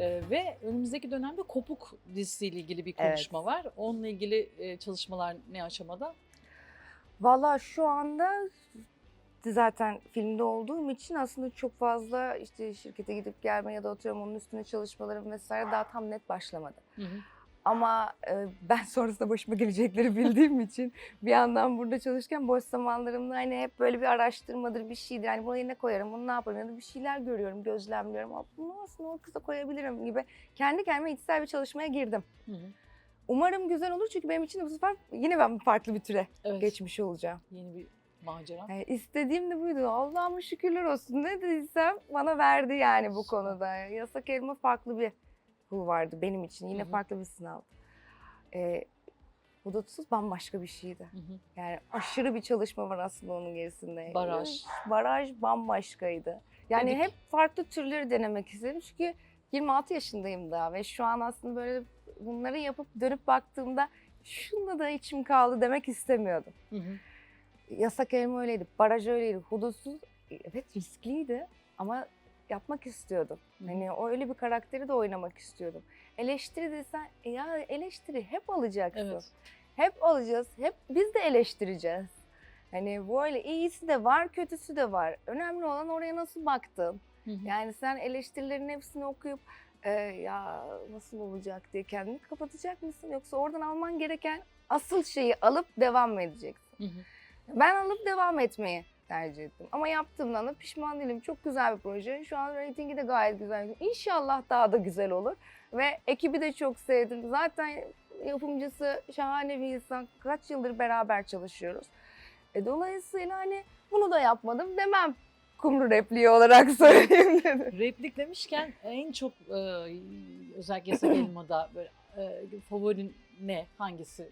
Ee, ve önümüzdeki dönemde Kopuk dizisiyle ilgili bir Evet. konuşma var. Onunla ilgili e, çalışmalar ne aşamada? Valla şu anda zaten filmde olduğum için aslında çok fazla işte şirkete gidip gelme ya da atıyorum onun üstüne çalışmalarım vesaire daha tam net başlamadı. Hı hı. Ama e, ben sonrasında başıma gelecekleri bildiğim için bir yandan burada çalışırken boş zamanlarımda hani hep böyle bir araştırmadır bir şeydir. Hani buraya ne koyarım, bunu ne yaparım ya da bir şeyler görüyorum, gözlemliyorum. Aa, Bunu aslında o kıza koyabilirim gibi. Kendi kendime içsel bir çalışmaya girdim. Hı hı. Umarım güzel olur çünkü benim için bu sefer yine ben farklı bir türe Evet. geçmiş olacağım. Yeni bir macera. Yani istediğim de buydu. Allah'ıma şükürler olsun. Ne dediysem bana verdi yani bu konuda. Yasak elma farklı bir bu vardı benim için. Yine Hı hı. farklı bir sınav. Ee, Hudutsuz bambaşka bir şeydi. Hı hı. Yani aşırı bir çalışma var aslında onun gerisinde. Baraj. Baraj bambaşkaydı. Yani Dedik. hep farklı türleri denemek istedim. Çünkü 26 yaşındayım daha ve şu an aslında böyle bunları yapıp dönüp baktığımda şunda da içim kaldı demek istemiyordum. Hı hı. Yasak elma öyleydi, baraj öyleydi, hudutsuz evet riskliydi ama yapmak istiyordum. Hı. Hani o öyle bir karakteri de oynamak istiyordum. Eleştiri desen e ya eleştiri hep alacaksın. Evet. Hep alacağız, hep biz de eleştireceğiz. Hani böyle iyisi de var, kötüsü de var. Önemli olan oraya nasıl baktın. Hı hı. Yani sen eleştirilerin hepsini okuyup "E, ya nasıl olacak diye kendini kapatacak mısın? Yoksa oradan alman gereken asıl şeyi alıp devam mı edeceksin? Hı hı. Ben alıp devam etmeyi tercih ettim. Ama yaptığımdan da pişman değilim. Çok güzel bir proje. Şu an reytingi de gayet güzel. İnşallah daha da güzel olur. Ve ekibi de çok sevdim. Zaten yapımcısı şahane bir insan. Kaç yıldır beraber çalışıyoruz. E, dolayısıyla hani bunu da yapmadım demem. Kumru repliği olarak söyleyeyim dedim. Replik demişken en çok e, özellikle Elma'da böyle e, favorin ne? Hangisi?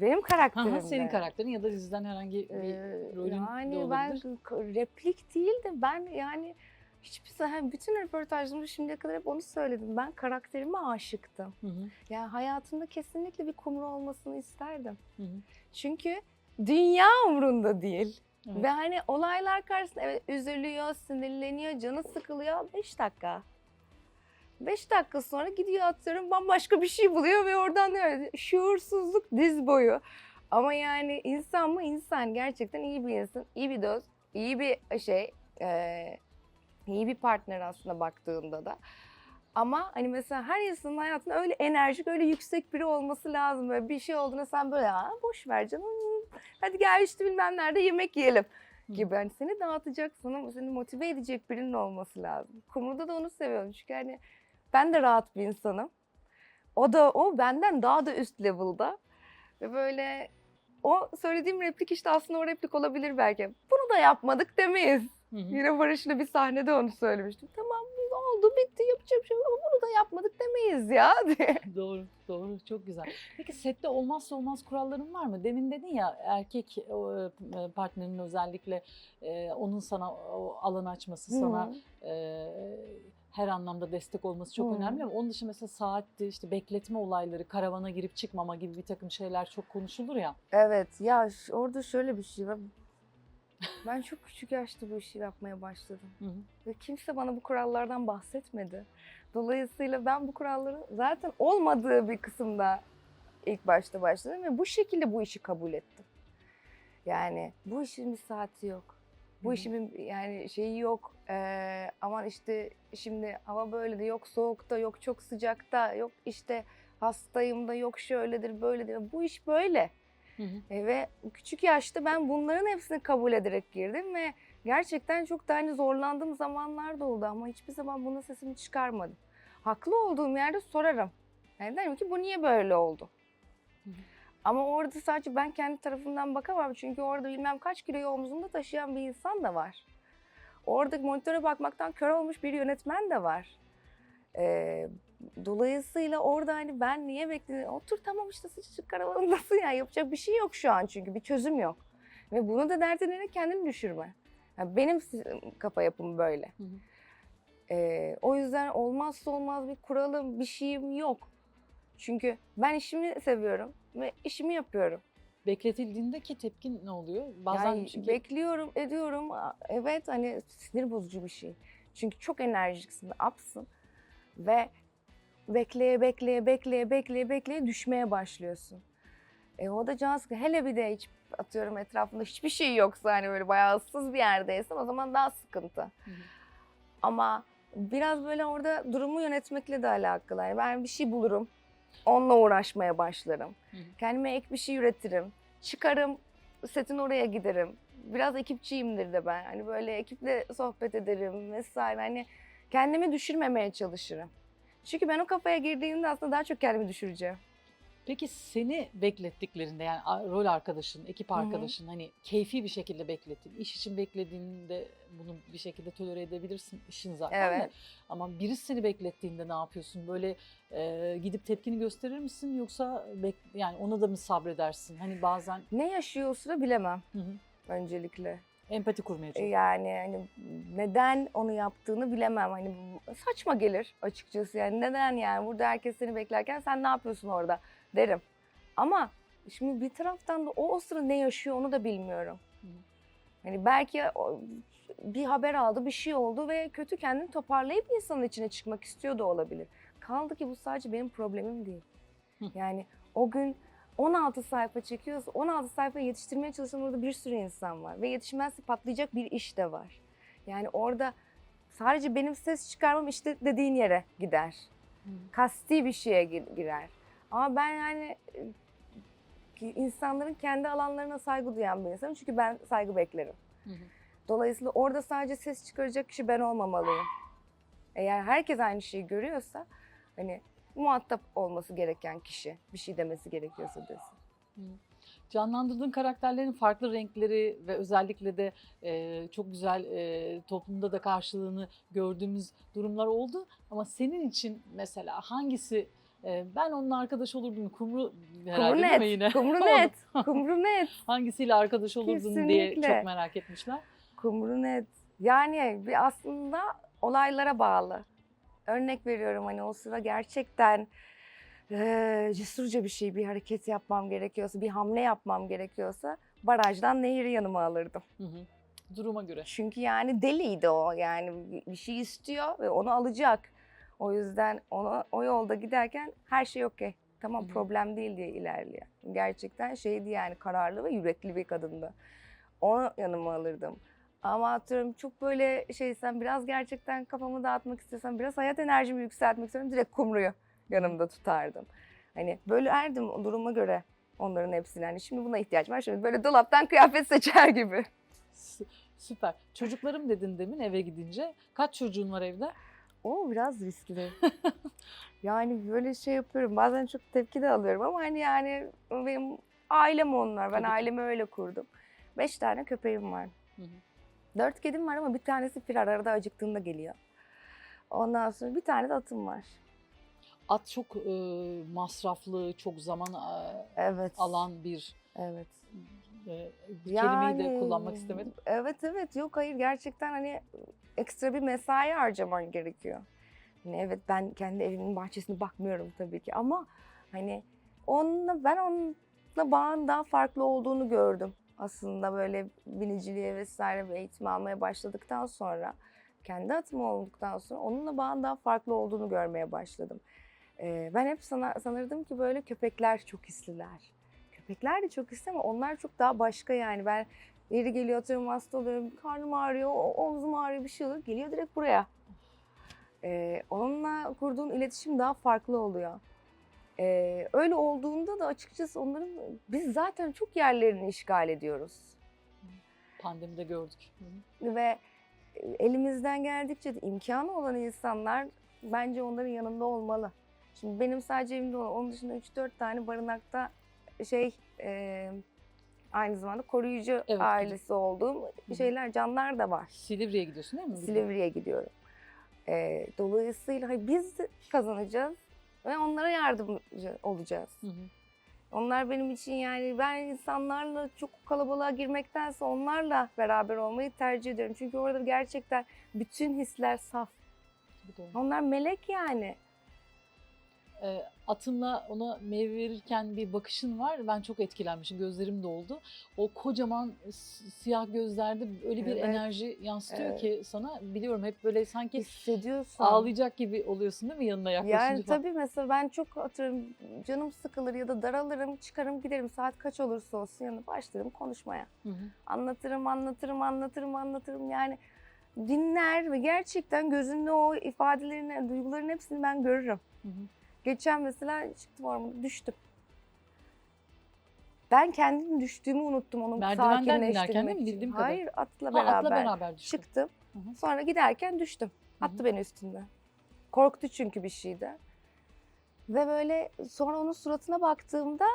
Benim karakterim ha, senin de. karakterin ya da diziden herhangi bir Ee, rolün de yani ben olabilir. k- replik değil de ben yani hiçbir zaman bütün röportajlarımda şimdiye kadar hep onu söyledim. Ben karakterime aşıktım. Hı hı, Yani hayatımda kesinlikle bir kumru olmasını isterdim. hı hı. Çünkü dünya umrunda değil. Evet. Ve hani olaylar karşısında evet üzülüyor, sinirleniyor, canı sıkılıyor. 5 dakika. 5 dakika sonra gidiyor atıyorum bambaşka bir şey buluyor ve oradan diyor şuursuzluk diz boyu. Ama yani insan mı insan gerçekten iyi bir insan, iyi bir dost, iyi bir şey, eee, iyi bir partner aslında baktığında da. Ama hani mesela her insanın hayatında öyle enerjik, öyle yüksek biri olması lazım. Böyle bir şey olduğunda sen böyle ha boş ver canım. Hadi gel işte bilmem nerede yemek yiyelim gibi. Hani seni dağıtacak, sana seni motive edecek birinin olması lazım. Kumru'da da onu seviyorum. Çünkü hani ben de rahat bir insanım. O da o benden daha da üst level'da. Ve böyle o söylediğim replik işte aslında o replik olabilir belki. Bunu da yapmadık demeyiz. Hı hı. Yine Barış'la bir sahnede onu söylemiştim. Tamam oldu bitti yapacak bir şey ama bunu da yapmadık demeyiz ya diye. Doğru, doğru. Çok güzel. Peki sette olmazsa olmaz kuralların var mı? Demin dedin ya erkek e, partnerinin özellikle e, onun sana o alan açması, sana e, her anlamda destek olması çok Hı. önemli ama onun dışında mesela saatti, işte bekletme olayları, karavana girip çıkmama gibi bir takım şeyler çok konuşulur ya. Evet ya orada şöyle bir şey var. Ben çok küçük yaşta bu işi yapmaya başladım. Hı hı. Ve kimse bana bu kurallardan bahsetmedi. Dolayısıyla ben bu kuralların zaten olmadığı bir kısımda ilk başta başladım ve bu şekilde bu işi kabul ettim. Yani bu işin bir saati yok. Bu bir yani şeyi yok. Ee, aman işte şimdi hava böyle de yok soğukta yok çok sıcakta yok işte hastayım da yok şöyledir böyledir. Bu iş böyle. Hı hı. E, ve küçük yaşta ben bunların hepsini kabul ederek girdim ve gerçekten çok da hani zorlandığım zamanlar da oldu ama hiçbir zaman bunun sesini çıkarmadım. Haklı olduğum yerde sorarım. Yani derim ki bu niye böyle oldu? Ama orada sadece ben kendi tarafımdan bakamam çünkü orada bilmem kaç kiloyu omzunda taşıyan bir insan da var. Orada monitöre bakmaktan kör olmuş bir yönetmen de var. Ee, dolayısıyla orada hani ben niye bekledim? Otur tamam işte sıcacık karavanındasın ya yapacak bir şey yok şu an çünkü bir çözüm yok. Ve bunu da dert edene kendini düşürme. Yani benim kafa yapım böyle. Hı hı. Ee, o yüzden olmazsa olmaz bir kuralım, bir şeyim yok. Çünkü ben işimi seviyorum ve işimi yapıyorum. Bekletildiğindeki tepkin ne oluyor? Bazen yani çünkü bekliyorum, ediyorum. Evet hani sinir bozucu bir şey. Çünkü çok enerjiksin, upsın ve bekleye bekleye bekleye bekleye bekleye düşmeye başlıyorsun. E o da can sıkı. Hele bir de hiç atıyorum etrafında hiçbir şey yoksa hani böyle bayağı ıssız bir yerdeysen o zaman daha sıkıntı. hı. Ama biraz böyle orada durumu yönetmekle de alakalı. Yani ben bir şey bulurum. Onunla uğraşmaya başlarım. Hı hı. Kendime ek bir şey üretirim. Çıkarım, setin oraya giderim. Biraz ekipçiyimdir de ben. Hani böyle ekiple sohbet ederim vesaire. Hani kendimi düşürmemeye çalışırım. Çünkü ben o kafaya girdiğimde aslında daha çok kendimi düşüreceğim. Peki seni beklettiklerinde yani rol arkadaşın, ekip arkadaşın hani keyfi bir şekilde beklettin. İş için beklediğinde bunu bir şekilde tolere edebilirsin işin zaten de. Evet. Ama birisi seni beklettiğinde ne yapıyorsun? Böyle e, gidip tepkini gösterir misin yoksa bek- yani ona da mı sabredersin? Hani bazen Ne yaşıyor o sıra bilemem hı hı, öncelikle. empati kurmaya çalışıyorsun. Yani hani neden onu yaptığını bilemem. Hani saçma gelir açıkçası. Yani neden yani burada herkes seni beklerken sen ne yapıyorsun orada derim. Ama şimdi bir taraftan da o o sıra ne yaşıyor onu da bilmiyorum. Hani belki bir haber aldı, bir şey oldu ve kötü kendini toparlayıp insanın içine çıkmak istiyor da olabilir. Kaldı ki bu sadece benim problemim değil. Yani o gün 16 sayfa çekiyorsa 16 sayfa yetiştirmeye çalışan orada bir sürü insan var. Ve yetişmezse patlayacak bir iş de var. Yani orada sadece benim ses çıkarmam işte dediğin yere gider. Kasti bir şeye gir- girer. Ama ben yani e, insanların kendi alanlarına saygı duyan bir insanım. Çünkü ben saygı beklerim. Hı hı. Dolayısıyla orada sadece ses çıkaracak kişi ben olmamalıyım. Eğer herkes aynı şeyi görüyorsa hani muhatap olması gereken kişi bir şey demesi gerekiyorsa desin. Canlandırdığın karakterlerin farklı renkleri ve özellikle de e, çok güzel e, toplumda da karşılığını gördüğümüz durumlar oldu. Ama senin için mesela hangisi ben onunla arkadaş olurdum kumru herhalde Kumru net, yine? kumru net, kumru net, Hangisiyle arkadaş olurdun diye Kesinlikle. çok merak etmişler. kumru net. Yani bir aslında olaylara bağlı. Örnek veriyorum hani o sıra gerçekten eee, cesurca bir şey, bir hareket yapmam gerekiyorsa, bir hamle yapmam gerekiyorsa barajdan nehri yanıma alırdım. Hı hı. Duruma göre. Çünkü yani deliydi o yani bir şey istiyor ve onu alacak. O yüzden onu o yolda giderken her şey okey. Tamam problem değil diye ilerliyor. Gerçekten şeydi yani kararlı ve yürekli bir kadındı. Onu yanıma alırdım. Ama atıyorum çok böyle şeysem biraz gerçekten kafamı dağıtmak istiyorsam biraz hayat enerjimi yükseltmek istiyorum direkt kumruyu yanımda tutardım. Hani bölerdim o duruma göre onların hepsini. Hani şimdi buna ihtiyacım var. Şimdi böyle dolaptan kıyafet seçer gibi. Sü- Süper. Çocuklarım dedin demin eve gidince. Kaç çocuğun var evde? O biraz riskli. yani böyle şey yapıyorum. Bazen çok tepki de alıyorum ama hani yani benim ailem onlar. Ben Tabii ailemi öyle kurdum. Beş tane köpeğim var. Hı hı. Dört kedim var ama bir tanesi firar arada acıktığında geliyor. Ondan sonra bir tane de atım var. At çok e, masraflı, çok zaman e, Evet. alan bir Evet. E, kelimeyi de Yani, kullanmak istemedim. Evet evet yok hayır gerçekten hani ekstra bir mesai harcaman gerekiyor. Hani evet ben kendi evimin bahçesine bakmıyorum tabii ki ama hani onunla ben onunla bağın daha farklı olduğunu gördüm. Aslında böyle biniciliğe vesaire bir eğitim almaya başladıktan sonra kendi atım olduktan sonra onunla bağın daha farklı olduğunu görmeye başladım. Ee, ben hep sana, sanırdım ki böyle köpekler çok hisliler. Köpekler de çok hisli ama onlar çok daha başka yani. Ben yeri geliyor atıyorum hasta oluyorum, karnım ağrıyor, omzum ağrıyor bir şey oluyor. Geliyor direkt buraya. Ee, onunla kurduğun iletişim daha farklı oluyor. Ee, öyle olduğunda da açıkçası onların biz zaten çok yerlerini işgal ediyoruz. Pandemide gördük. Ve elimizden geldikçe de imkanı olan insanlar bence onların yanında olmalı. Şimdi benim sadece evimde olan, onun dışında 3-4 tane barınakta şey e, aynı zamanda koruyucu Evet, ailesi olduğum hı. şeyler, canlar da var. Silivri'ye gidiyorsun değil mi? Silivri'ye gidiyorum. E, dolayısıyla biz kazanacağız ve onlara yardımcı olacağız. Hı hı. Onlar benim için yani ben insanlarla çok kalabalığa girmektense onlarla beraber olmayı tercih ediyorum. Çünkü orada gerçekten bütün hisler saf. Onlar melek yani. E, atınla ona meyve verirken bir bakışın var. Ben çok etkilenmişim. Gözlerim doldu. O kocaman siyah gözlerde öyle bir Evet. enerji yansıtıyor Evet. ki sana. Biliyorum hep böyle sanki Hissediyorsun. ağlayacak gibi oluyorsun değil mi yanına yaklaşınca? Yani falan? tabii mesela ben çok atıyorum canım sıkılır ya da daralırım çıkarım giderim saat kaç olursa olsun yanına başlarım konuşmaya. Hı hı. Anlatırım anlatırım anlatırım anlatırım yani dinler ve gerçekten gözünde o ifadelerini, duyguların hepsini ben görürüm. Hı hı. Geçen mesela çıktım ormana düştüm. Ben kendim düştüğümü unuttum onu Merdivenden sakinleştirmek inerken için. Bildiğim kadarıyla. Hayır atla Ha, beraber. atla beraber düştüm. Çıktım. Hı hı. Sonra giderken düştüm. Hı Attı hı. beni üstünden. Korktu çünkü bir şeydi. Ve böyle sonra onun suratına baktığımda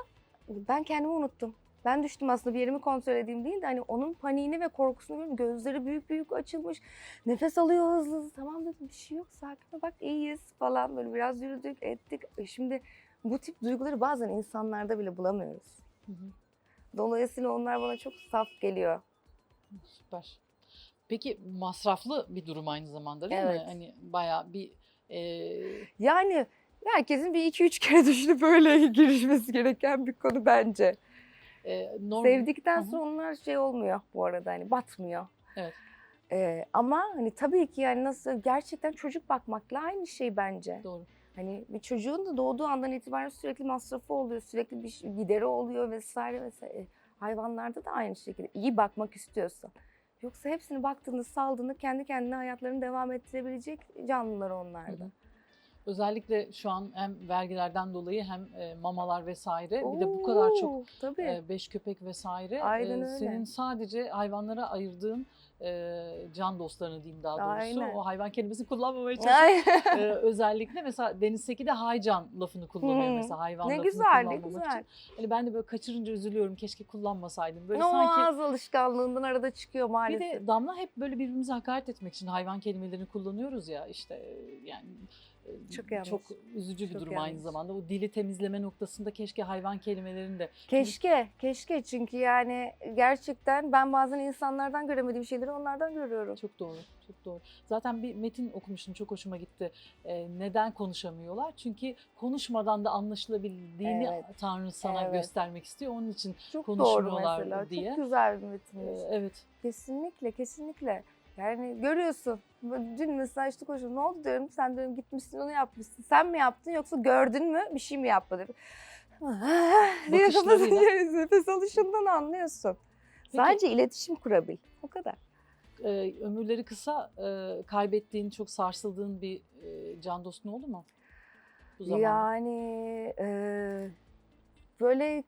ben kendimi unuttum. Ben düştüm aslında bir yerimi kontrol edeyim değil de hani onun paniğini ve korkusunu görüyorum. Gözleri büyük büyük açılmış. Nefes alıyor hızlı hızlı. Tamam dedim bir şey yok sakin ol bak iyiyiz falan böyle biraz yürüdük ettik. E Şimdi bu tip duyguları bazen insanlarda bile bulamıyoruz. Hı hı. Dolayısıyla onlar bana çok saf geliyor. Süper. Peki masraflı bir durum aynı zamanda değil mi? Evet. Hani bayağı bir e, Yani herkesin bir iki üç kere düşünüp böyle girişmesi gereken bir konu bence. E, norm... Sevdikten sonra onlar şey olmuyor bu arada hani batmıyor. Evet. Ee, ama hani tabii ki yani nasıl gerçekten çocuk bakmakla aynı şey bence. Doğru. Hani bir çocuğun da doğduğu andan itibaren sürekli masrafı oluyor, sürekli bir gideri oluyor vesaire vesaire. E, Hayvanlarda da aynı şekilde iyi bakmak istiyorsan. Yoksa hepsini baktığını, saldığını kendi kendine hayatlarını devam ettirebilecek canlılar onlar da. Hı hı. Özellikle şu an hem vergilerden dolayı hem e, mamalar vesaire bir de bu kadar çok Oo, tabii. e, beş köpek vesaire Aynen e, öyle. senin sadece hayvanlara ayırdığın can dostlarını diyeyim daha doğrusu. Aynen. O hayvan kelimesini kullanmamaya çalışıyorum. Ee, özellikle mesela Deniz Seki de haycan lafını kullanıyor Hmm. mesela hayvan ne lafını güzel, ne güzel. için. Hani ben de böyle kaçırınca üzülüyorum keşke kullanmasaydım. Böyle o sanki ağız alışkanlığından arada çıkıyor bir maalesef. de Damla hep böyle birbirimize hakaret etmek için hayvan kelimelerini kullanıyoruz ya işte yani Çok yanlış. çok üzücü bir Çok durum aynı yanlış. zamanda. O dili temizleme noktasında keşke hayvan kelimelerini de Keşke, keşke çünkü yani gerçekten ben bazen insanlardan göremediğim şeyleri onlardan görüyorum. Çok doğru, çok doğru. Zaten bir metin okumuştum, çok hoşuma gitti. Ee, neden konuşamıyorlar? Çünkü konuşmadan da anlaşılabildiğini Evet, Tanrı sana evet. göstermek istiyor. Onun için Çok doğru konuşmuyorlar mesela. diye. Çok güzel bir e, metinmiş. evet, Kesinlikle, kesinlikle. Yani görüyorsun. Dün mesela işte konuşuyoruz. Ne oldu diyorum. Sen diyorum gitmişsin onu yapmışsın. Sen mi yaptın yoksa gördün mü bir şey mi yapmadın? diye Bakışlarıyla. kafasını nefes alışından anlıyorsun. Peki. Sadece iletişim kurabil. O kadar. e, ömürleri kısa, e, kaybettiğin, çok sarsıldığın bir e, can dostun oldu mu? Bu zamanda. Yani e, böyle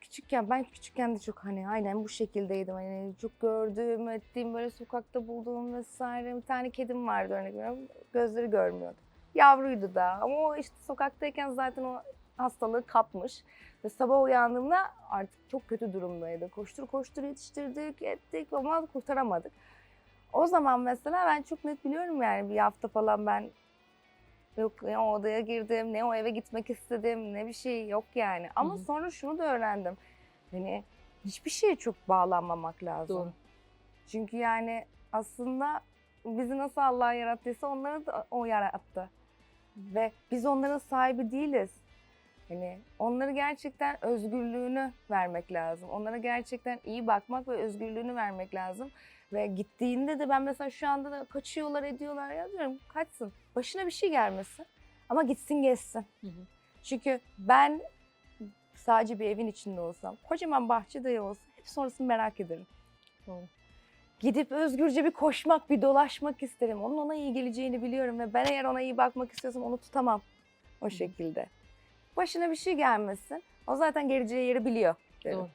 küçükken ben küçükken de çok hani aynen bu şekildeydim. Hani çok gördüğüm, ettiğim böyle sokakta bulduğum vesaire. Bir tane kedim vardı örnek veriyorum. Gözleri görmüyordu. Yavruydu da ama o işte sokaktayken zaten o hastalığı kapmış. Ve sabah uyandığımda artık çok kötü durumdaydı. Koştur koştur yetiştirdik, ettik ama kurtaramadık. O zaman mesela ben çok net biliyorum yani bir hafta falan ben Yok ne o odaya girdim, ne o eve gitmek istedim, ne bir şey yok yani. Ama hı. sonra şunu da öğrendim. Hani hiçbir şeye çok bağlanmamak lazım. Doğru. Çünkü yani aslında bizi nasıl Allah yarattıysa onları da o yarattı. Ve biz onların sahibi değiliz. Hani onları gerçekten özgürlüğünü vermek lazım. Onlara gerçekten iyi bakmak ve özgürlüğünü vermek lazım. Ve gittiğinde de ben mesela şu anda da kaçıyorlar ediyorlar ya diyorum kaçsın. Başına bir şey gelmesin ama gitsin gezsin. Hı hı. Çünkü ben sadece bir evin içinde olsam, kocaman bahçede olsa hep sonrasını merak ederim. Doğru. Gidip özgürce bir koşmak, bir dolaşmak isterim. Onun ona iyi geleceğini biliyorum ve ben eğer ona iyi bakmak istiyorsam onu tutamam o şekilde. Başına bir şey gelmesin. O zaten geleceği yeri biliyor. derim. Doğru.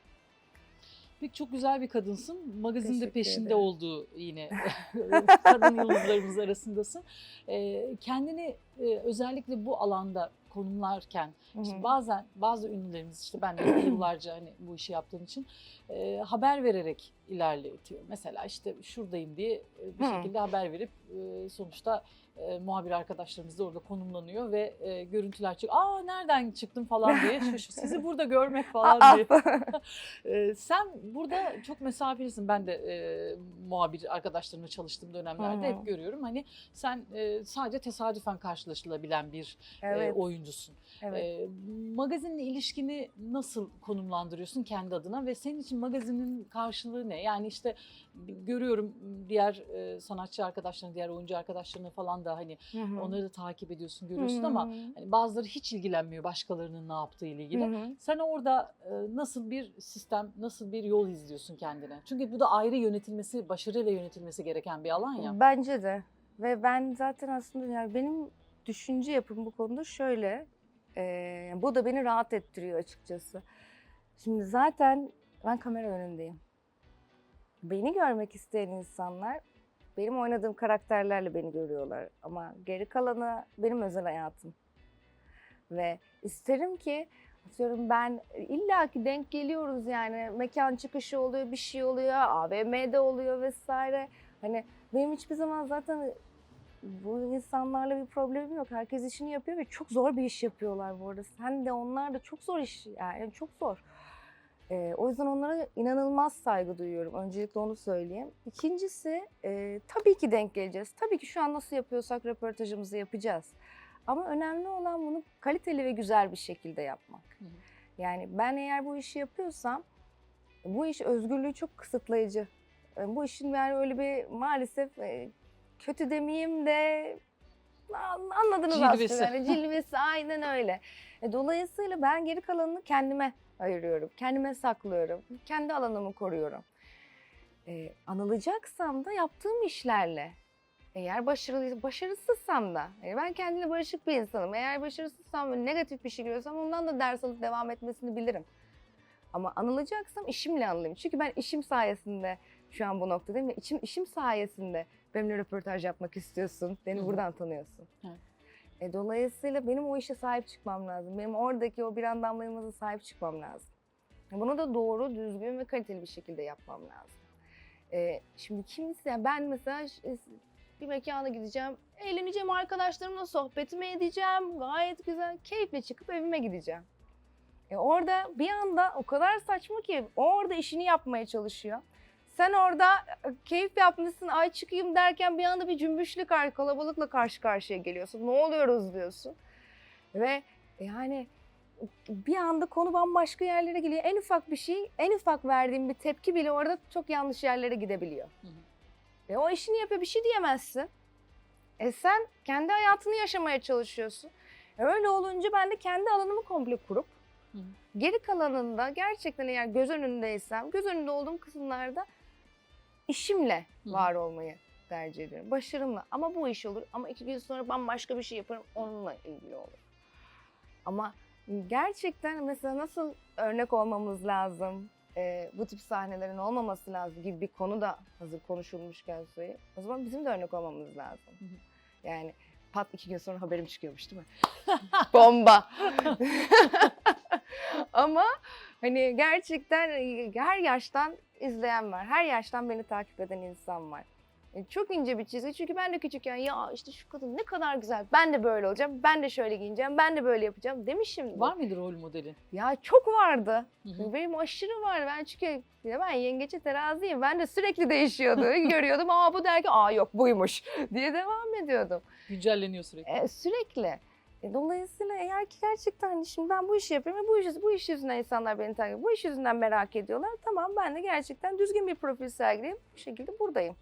Peki çok güzel bir kadınsın. Magazinde Teşekkür peşinde ederim. olduğu yine kadın yıldızlarımız arasındasın. Ee, kendini e, özellikle bu alanda konumlarken işte bazen bazı ünlülerimiz işte ben de yıllarca hani bu işi yaptığım için e, e, haber vererek ilerletiyor. Mesela işte şuradayım diye e, bir Hı. şekilde haber verip e, sonuçta e, muhabir arkadaşlarımız da orada konumlanıyor ve e, görüntüler çıkıyor. Aa nereden çıktın falan diye şu, sizi burada görmek falan diye. E, sen burada çok mesafelisin. Ben de e, muhabir arkadaşlarımla çalıştığım dönemlerde Hı hep görüyorum. Hani sen e, sadece tesadüfen karşılaşılabilen bir e, evet, oyuncusun. evet. E, magazinle ilişkini nasıl konumlandırıyorsun kendi adına ve senin için magazinin karşılığı ne? Yani işte görüyorum diğer e, sanatçı arkadaşlarını, diğer oyuncu arkadaşlarını falan da hani Hı hı. onları da takip ediyorsun, görüyorsun Hı ama hı. hani bazıları hiç ilgilenmiyor başkalarının ne yaptığı ile ilgili. Hı hı. Sen orada e, nasıl bir sistem, nasıl bir yol izliyorsun kendine? Çünkü bu da ayrı yönetilmesi, başarıyla yönetilmesi gereken bir alan ya. Bence de. Ve ben zaten aslında yani benim düşünce yapım bu konuda şöyle. eee, bu da beni rahat ettiriyor açıkçası. Şimdi zaten ben kamera önündeyim. Beni görmek isteyen insanlar benim oynadığım karakterlerle beni görüyorlar. Ama geri kalanı benim özel hayatım. Ve isterim ki atıyorum ben illaki denk geliyoruz yani mekan çıkışı oluyor, bir şey oluyor, AVM'de oluyor vesaire. Hani benim hiçbir zaman zaten bu insanlarla bir problemim yok. Herkes işini yapıyor ve çok zor bir iş yapıyorlar bu arada. Sen de onlar da çok zor iş yani çok zor. Ee, o yüzden onlara inanılmaz saygı duyuyorum. Öncelikle onu söyleyeyim. İkincisi e, tabii ki denk geleceğiz. Tabii ki şu an nasıl yapıyorsak röportajımızı yapacağız. Ama önemli olan bunu kaliteli ve güzel bir şekilde yapmak. Hı hı. Yani ben eğer bu işi yapıyorsam bu iş özgürlüğü çok kısıtlayıcı. E, Bu işin yani öyle bir maalesef e, kötü demeyeyim de an- anladınız Cilvesi. aslında. Yani cilvesi aynen öyle. E, Dolayısıyla ben geri kalanını kendime ayırıyorum. Kendime saklıyorum. Kendi alanımı koruyorum. E, anılacaksam da yaptığım işlerle. Eğer başarılı, başarısızsam da, yani ben kendine barışık bir insanım. Eğer başarısızsam ve negatif bir şey görüyorsam ondan da ders alıp devam etmesini bilirim. Ama anılacaksam işimle anılayım. Çünkü ben işim sayesinde şu an bu noktadayım ve işim, işim sayesinde benimle röportaj yapmak istiyorsun. Beni Hı hı. buradan tanıyorsun. Evet. E, dolayısıyla benim o işe sahip çıkmam lazım. Benim oradaki o bir andamlayımıza sahip çıkmam lazım. Bunu da doğru, düzgün ve kaliteli bir şekilde yapmam lazım. E, şimdi kimse, yani ben mesela ş- bir mekana gideceğim, eğleneceğim arkadaşlarımla sohbetimi edeceğim, gayet güzel, keyifle çıkıp evime gideceğim. E orada bir anda o kadar saçma ki orada işini yapmaya çalışıyor. Sen orada e, keyif yapmışsın, ay çıkayım derken bir anda bir cümbüşlü kalabalıkla karşı karşıya geliyorsun. Ne oluyoruz diyorsun. Ve yani bir anda konu bambaşka yerlere geliyor. En ufak bir şey, en ufak verdiğim bir tepki bile orada çok yanlış yerlere gidebiliyor. Hı hı. E o işini yapıyor, bir şey diyemezsin. E sen kendi hayatını yaşamaya çalışıyorsun. E öyle olunca ben de kendi alanımı komple kurup Hı hı. geri kalanında gerçekten eğer göz önündeysem, göz önünde olduğum kısımlarda işimle var olmayı tercih ediyorum. Başarımla. Ama bu iş olur. Ama iki gün sonra bambaşka bir şey yaparım. Onunla ilgili olur. Ama gerçekten mesela nasıl örnek olmamız lazım? e, bu tip sahnelerin olmaması lazım gibi bir konu da hazır konuşulmuşken söyleyeyim. O zaman bizim de örnek olmamız lazım. Yani pat iki gün sonra haberim çıkıyormuş değil mi? Bomba. Ama hani gerçekten e, her yaştan izleyen var. Her yaştan beni takip eden insan var. E, Çok ince bir çizgi çünkü ben de küçükken ya işte şu kadın ne kadar güzel ben de böyle olacağım ben de şöyle giyineceğim ben de böyle yapacağım demişim. Var mıydı rol modeli? Ya çok vardı. Hı hı. Benim aşırı var. Ben çünkü ya ben yengeçe teraziyim. Ben de sürekli değişiyordu. Görüyordum aa bu derken aa yok buymuş diye devam ediyordum. Güncelleniyor sürekli. E, sürekli. E, dolayısıyla eğer ki gerçekten hani şimdi ben bu işi yapıyorum ve bu iş, bu iş yüzünden insanlar beni takip. Bu iş yüzünden merak ediyorlar. Tamam ben de gerçekten düzgün bir profil sergileyip bu şekilde buradayım.